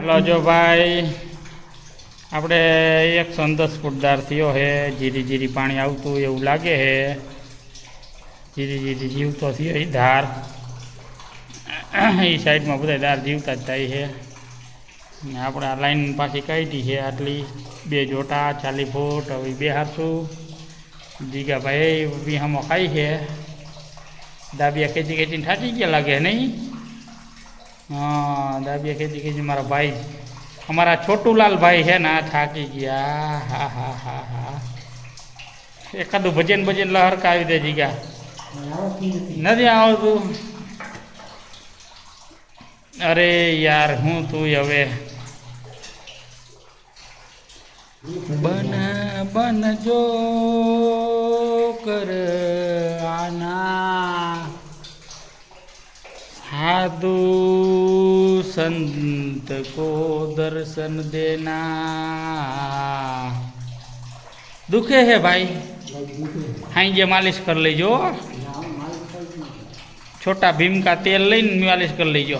હાલો જો ભાઈ, આપણે એકસો ને દસ ફૂટ દાર થયો હે જીરી જીરી પાણી આવતું હોય એવું લાગે હે જીરી જીરી જીવતો થયો એ ધાર. એ સાઈડમાં બધા દાર જીવતા જ થાય છે. ને આપણે આ લાઈન પાછી કાઢી છે, આટલી બે જોટા, ચાલીસ ફૂટ, હવે બે હારશું જીગાભાઈ વિહામાં ખાઈ છે. દાબિયા ખેંચી ખેંચીને થાકી ગયા લાગે નહીં? હા દાબિયા ખેંચી ખેંચી મારા ભાઈ. અમારા છોટુલાલ ભાઈ છે ને થાકી ગયા. હા હા હા હા. એકાદું ભજન ભજન લહરકા આવી દે જીગા. નથી આવતું. અરે યાર, હું તું હવે. બન બન જો કર આના. સાધુ સંત કો દર્શન દેના દુખે હે ભાઈ? હાઈ જે માલિશ કરી લેજો છોટા ભીમ કા તેલ લઈને માલિશ કરી લેજો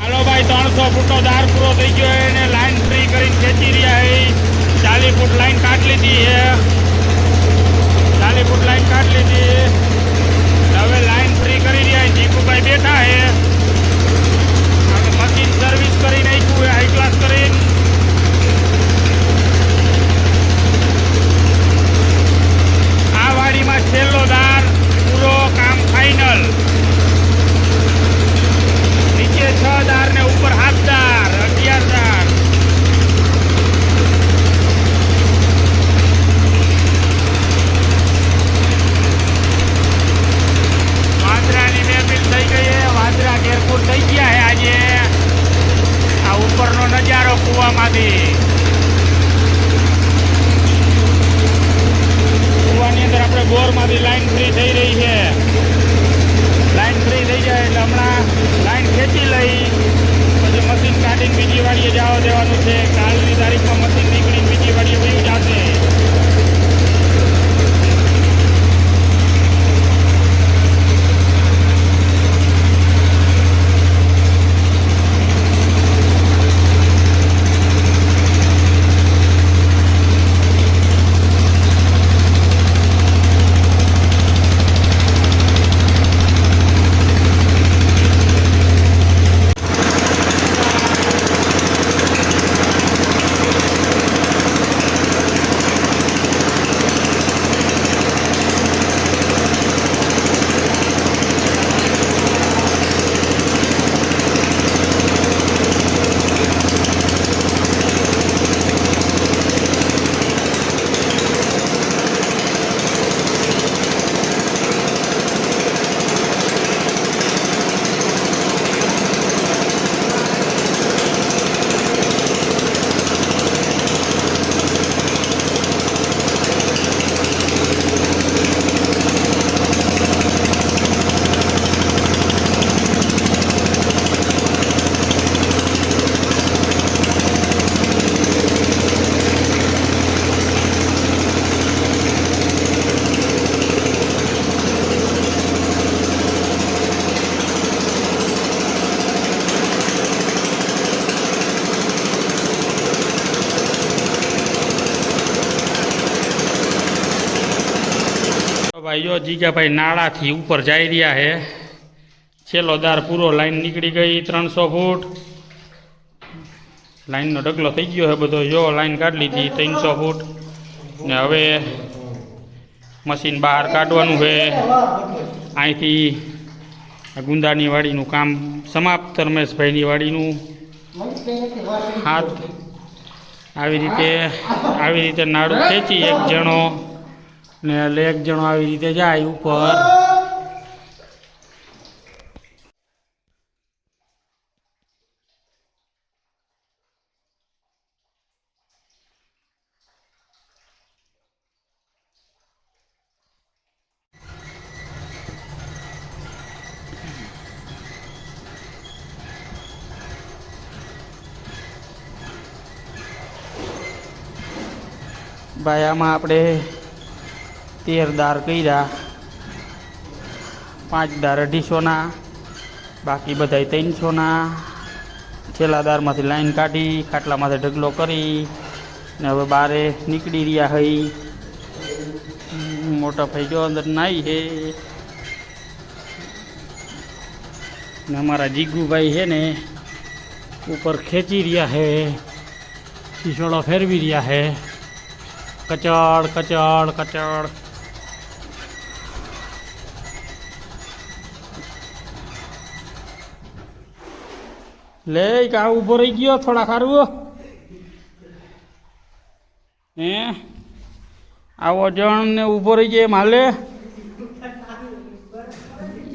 હાલો ભાઈ ત્રણસો ફૂટનો દાર પૂરો થઈ ગયો છે અને લાઈન ફ્રી કરીને ખેંચી રહ્યા છે लाइन काट છે. ચાલીસ ફૂટ લાઈન કાઢ લીધી. હવે લાઈન ફ્રી કરી રહ્યા જીપુભાઈ બેઠા છે. આપણે મશીન સર્વિસ કરી નાખ્યું છે. હાઈ ક્લાસ કરીને. આ વાડીમાં છેલ્લો દાર, પૂરો કામ ફાઈનલ નીચે છ દાર ને ઉપર સાત દાર અગિયાર દાર વાંદરાની મહેફિલ થઈ ગઈ છે વાંદરા ઘેરપુર થઈ ગયા છે આજે આ ઉપરનો નજારો કૂવામાંથી કુવાની અંદર આપણે બોરમાંથી લાઈન ફ્રી થઈ રહી છે. લાઈન ફ્રી થઈ જાય એટલે હમણાં લાઈન ખેંચી લઈ પછી મશીન કાઢીને બીજી વાડીએ જવા દેવાનું છે કાલની તારીખમાં મશીન નીકળીને બીજી વાડીએ વયું જશે તો ભાઈ જો જીગાભાઈ નાળાથી ઉપર જઈ રહ્યા છે. છેલ્લો દાર પૂરો લાઈન નીકળી ગઈ ત્રણસો ફૂટ. લાઈનનો ઢગલો થઈ ગયો છે બધો. જો લાઈન કાઢી લીધી ત્રણસો ફૂટ. ને હવે મશીન બહાર કાઢવાનું છે. અહીંથી ગુંદાની વાડીનું કામ સમાપ્ત. રમેશભાઈની વાડીનું હાથ આવી રીતે આવી રીતે નાડું ખેંચી એક જણો ને એટલે એક જણો આવી રીતે જાય ઉપર. ભાઈ આમાં આપણે તેર દાર કર્યા. પાંચ દાર અઢીસોના, બાકી બધા ત્રણસોના. છેલ્લા દારમાંથી લાઈન કાઢી, ખાટલામાંથી ઢગલો કરી, ને હવે બારે નીકળી રહ્યા હઈ. મોટા ભાઈ જો અંદર નાઈ હે. ને અમારા જીગુભાઈ છે ને, ઉપર ખેંચી રહ્યા હે. શીશોડો ફેરવી રહ્યા હે. કચડ કચડ કચડ. લે કા ઊભો રહી ગયો, થોડા ખારું હે. આવો જણ ને ઊભો રહી ગયો એમ હાલે.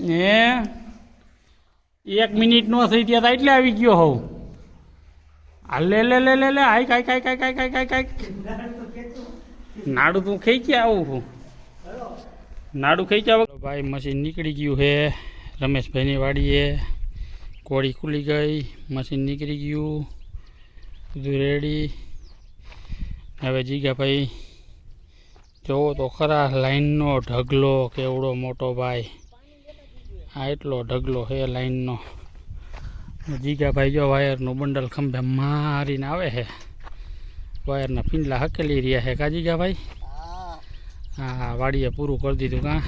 હે? એક મિનિટ નો થઈ ત્યાં એટલે આવી ગયો હોઉં. આ લે લે લે લે લે આઈ કાઈ કાઈ કાઈ કાઈ કાઈ કાઈ કાઈ નાડું તું ખાઈ ગયા આવું હું નાડું ખાઈ ગયા ભાઈ, મશીન નીકળી ગયું છે. રમેશભાઈની વાડીએ. કોળી ખુલી ગઈ મશીન નીકળી ગયું બધું રેડી હવે જીગાભાઈ જોવો તો ખરા લાઈનનો ઢગલો કેવડો મોટો ભાઈ. આ એટલો ઢગલો છે લાઈનનો. જીગાભાઈ જો વાયરનું બંડલ ખંભે મારીને આવે છે. વાયરના પીંડલા હકેલી રહ્યા છે કા જીગાભાઈ? હા વાડીએ પૂરું કરી દીધું કાં?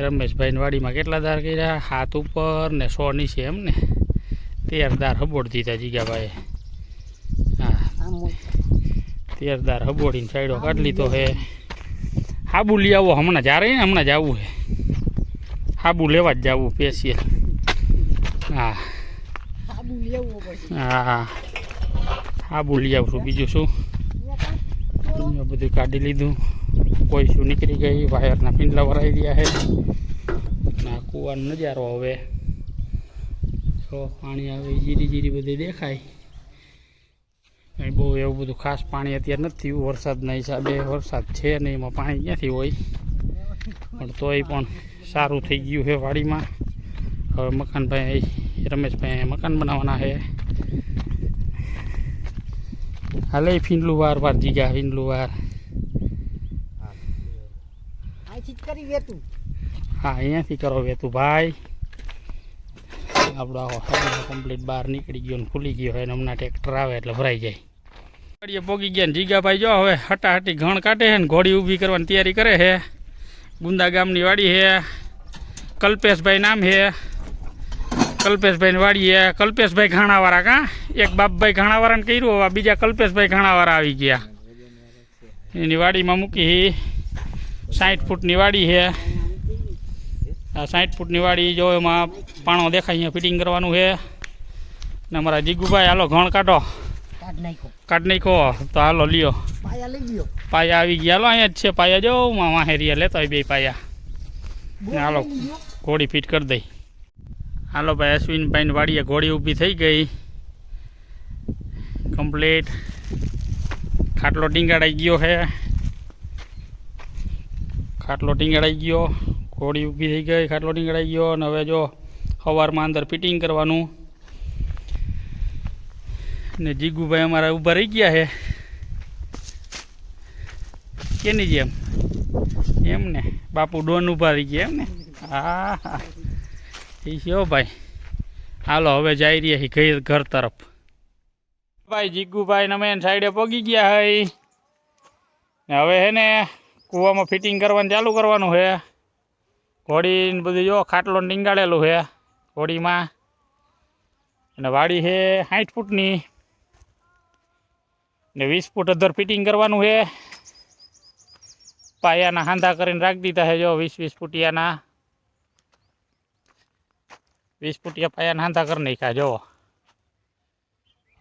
રમેશભાઈની વાડીમાં કેટલા દાર કર્યા? હાથ ઉપર ને સો નીચે એમ ને? તેર દાર હબોડ દીધા જીગાભાઈએ. હા. તેર દાર હબોડીને સાઈડો કાઢી લીધો હે. હાબુ લઈ આવો, હમણાં જ્યારે ને, હમણાં જ આવું હે. હાબુ લેવા જ જવું પેશિયલ. હા. હા. હાબુ લઈ આવશું બીજું શું? બધું કાઢી લીધું. કોઈ શું નીકળી ગઈ, વાયરના પિંડલા ભરાઈ રહ્યા છે. આ કૂવાનો નજારો હવે. તો પાણી આવે જીરી જીરી બધી દેખાય. કંઈ બહુ એવું બધું ખાસ પાણી અત્યારે નથી વરસાદના હિસાબે વરસાદ છે નહીં, એમાં પાણી ક્યાંથી હોય? પણ તોય પણ સારું થઈ ગયું છે વાડીમાં. હવે મકાનભાઈ, રમેશભાઈ મકાન બનાવવાના છે. હાલે ફિંડલું વાર વાર જીગા ફીંડલું વાર. હા, અહીંયાથી કરો વેતું ભાઈ. આપણો આવો કમ્પ્લીટ બહાર નીકળી ગયો ને ખુલી ગયો હોય ને હમણાં ટ્રેક્ટર આવે એટલે ભરાઈ જાય. ગાડીએ પોગી ગયા ને જીગાભાઈ જો હવે હટાહટી ઘણ કાઢે છે ને ઘોડી ઊભી કરવાની તૈયારી કરે છે. ગુંદા ગામની વાડી છે. કલ્પેશભાઈ નામ છે. કલ્પેશભાઈની વાડી છે. કલ્પેશભાઈ ઘાણાવાળા કાં? એક બાપભાઈ ઘાણાવાળાને કર્યું, હવે બીજા કલ્પેશભાઈ ઘાણાવાળા આવી ગયા. એની વાડીમાં મૂકી સાઠ ફૂટની વાડી છે આ સાઠ ફૂટની વાડી જો એમાં પાણો દેખાય અહીંયા ફિટિંગ કરવાનું છે। ને અમારા જીગુભાઈ હાલો ઘણ કાઢો? કાઢ નાખો તો હાલો લ્યો. પાયા આવી ગયા. હાલો અહીંયા જ છે પાયા. જો વાહેરિયા લેતા હોય બે પાયા. ને હાલો ઘોડી ફિટ કરી દઈ. હાલો ભાઈ અશ્વિનભાઈની વાડીએ ઘોડી ઊભી થઈ ગઈ. કમ્પ્લીટ. ખાટલો ટીંગાડાઈ ગયો છે. ખાટલો ટીંગડાઈ ગયો ઘોડી ઊભી થઈ ગઈ, ખાટલો ટીંગડાઈ ગયો અને હવે જો સવારમાં અંદર ફિટિંગ કરવાનું. ને જીગુભાઈ અમારા ઊભા રહી ગયા છે. કેની જેમ? એમ ને? બાપુ ડોન ઊભા રહી ગયા એમ ને? હા હા. એ છે ભાઈ. હાલો, હવે જઈ રહ્યા છીએ ઘર તરફ. ભાઈ જીગુભાઈ ને અમે સાઈડે પગી ગયા હઈ. હવે હે ને કૂવામાં ફિટિંગ કરવાનું ચાલુ કરવાનું છે. ઘોડી ને બધું જો ખાટલો નીંગાળેલું છે. ઘોડીમાં. અને વાડી છે સાઠ ફૂટની. ને વીસ ફૂટ અધર ફિટિંગ કરવાનું છે. પાયાના હાંધા કરીને રાખી દીધા છે જો વીસ વીસ ફૂટિયાના. વીસ ફૂટિયા પાયાના હાંધા કરી નાખ્યા જો.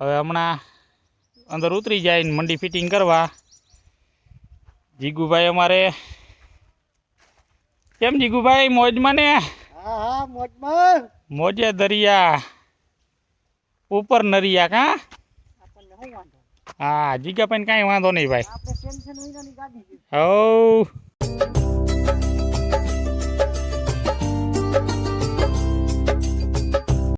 હવે હમણાં અંદર ઉતરી જાય ને મંડી ફિટિંગ કરવા. જીગુભાઈ અમારે. કેમ જીગુભાઈ મોજમાં ને? મોજે દરિયા. ઉપર નરિયા કા હા જીગાભાઈ કાંઈ વાંધો નહીં ભાઈ. હવ